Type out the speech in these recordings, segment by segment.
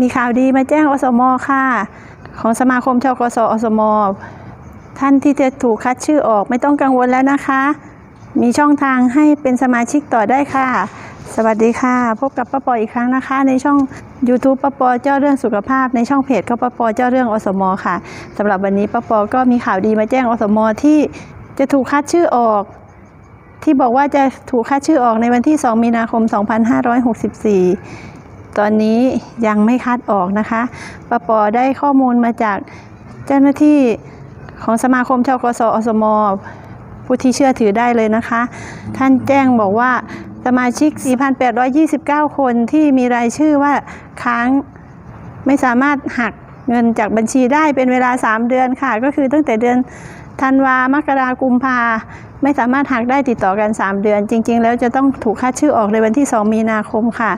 มีข่าวดีมาแจ้งอสมค่ะ ของสมาคมชกสอสมท่านที่จะถูกคัดชื่อออกไม่ต้องกังวลแล้วนะคะ มีช่องทางให้เป็นสมาชิกต่อได้ค่ะ สวัสดีค่ะ พบกับป้าปออีกครั้งนะคะ ในช่อง YouTube ป้าปอเจ้าเรื่องสุขภาพ ในช่องเพจก็ป้าปอเจ้าเรื่องอสมค่ะสำหรับวันนี้ป้าปอก็มีข่าวดีมาแจ้งอสมที่จะถูกคัดชื่อออก ที่บอกว่าจะถูกคัดชื่อออกในวันที่ 2 มีนาคม 2564 ตอนนี้ยังไม่คัดออกนะคะปปอได้ข้อมูลมาจากเจ้าหน้าที่ของสมาคมชกสอสมผู้ที่เชื่อถือได้เลยนะคะ ท่านแจ้งบอกว่าสมาชิก 4,829 คนที่มีรายชื่อว่าค้างไม่สามารถหักเงินจากบัญชีได้เป็นเวลา 3 เดือนค่ะ ก็คือตั้งแต่เดือนธันวามกรากุมภาไม่สามารถหักได้ติดต่อกัน 3 เดือน จริง ๆ แล้วจะต้องถูกคัดชื่อออกในวันที่ 2 มีนาคมค่ะ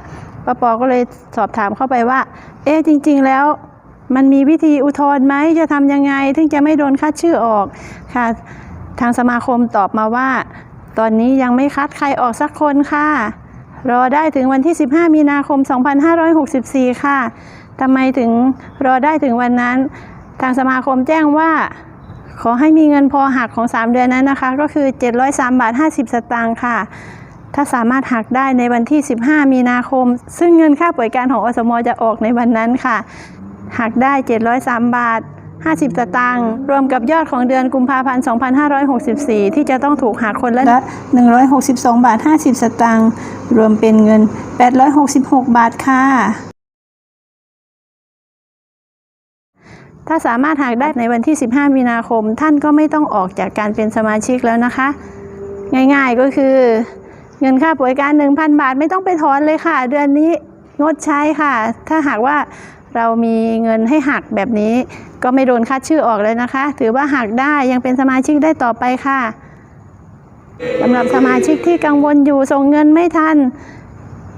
ปปก็เลยสอบถามเข้าไปว่า เอ๊จริง ๆ แล้ว มันมีวิธีอุทธรณ์ไหมจะทำยังไง ถึงจะไม่โดนคัดชื่อออกค่ะ ทางสมาคมตอบมาว่า ตอนนี้ยังไม่คัดใครออกสักคนค่ะ รอได้ถึงวันที่ 15 มีนาคม 2564 ค่ะทำไมถึงรอได้ถึงวันนั้น ทางสมาคมแจ้งว่าขอให้มีเงินพอหักของ 3 เดือนนั้นนะคะ ก็คือ 703 บาท 50 สตางค์ค่ะ ถ้าสามารถหักได้ในวันที่ 15 มีนาคม ซึ่งเงินค่าป่วยการของอสมจะออกในวันนั้นค่ะ หักได้ 703 บาท 50สตางค์รวมกับยอดของเดือนกุมภาพันธ์ 2564 ที่จะต้องถูกหักคนละ 162 บาท 50 สตางค์รวมเป็นเงิน 866 บาทค่ะถ้าสามารถหักได้ในวันที่ 15 มีนาคม ท่านก็ไม่ต้องออกจากการเป็นสมาชิกแล้วนะคะ ง่ายๆก็คือ เงินค่าป่วยการ 1,000 บาทไม่ต้องไปถอนเลยค่ะ เดือนนี้งดใช้ค่ะ ถ้าหากว่าเรามีเงินให้หักแบบนี้ ก็ไม่โดนคัดชื่อออกเลยนะคะ ถือว่าหักได้ยังเป็นสมาชิกได้ต่อไปค่ะสำหรับสมาชิกที่กังวลอยู่ส่งเงินไม่ทัน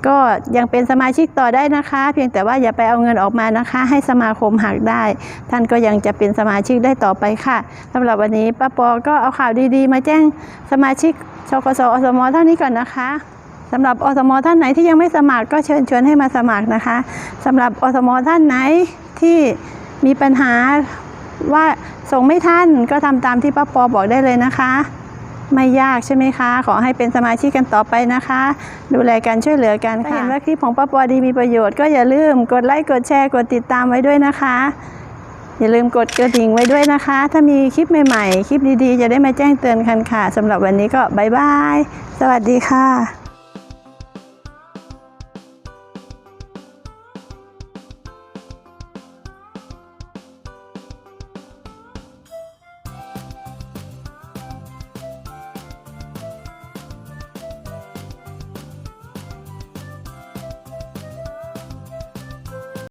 ก็ยังเป็นสมาชิกต่อได้นะคะ เพียงแต่ว่าอย่าไปเอาเงินออกมานะคะ ให้สมาคมหักได้ ท่านก็ยังจะเป็นสมาชิกได้ต่อไปค่ะสำหรับวันนี้ป้าปอก็เอาข่าวดีๆ มาแจ้งสมาชิกชกสอสมเท่านี้ก่อนนะคะสำหรับอสมท่านไหนที่ยังไม่สมัครก็เชิญชวนให้มาสมัครนะคะสำหรับอสมท่านไหนที่มีปัญหาว่าส่งไม่ทันก็ทำตามที่ป้าปอบอกได้เลยนะคะ ไม่ยากใช่ไหมคะ ขอให้เป็นสมาชิกกันต่อไปนะคะ ดูแลกันช่วยเหลือกันค่ะถ้าเห็นว่าคลิปของป้าปอดีมีประโยชน์ก็อย่าลืมกดไลค์กดแชร์กดติดตามไว้ด้วยนะคะ อย่าลืมกดกระดิ่งไว้ด้วยนะคะ ถ้ามีคลิปใหม่ๆ คลิปดีๆ จะได้มาแจ้งเตือนกันค่ะสำหรับวันนี้ก็บายบายสวัสดีค่ะ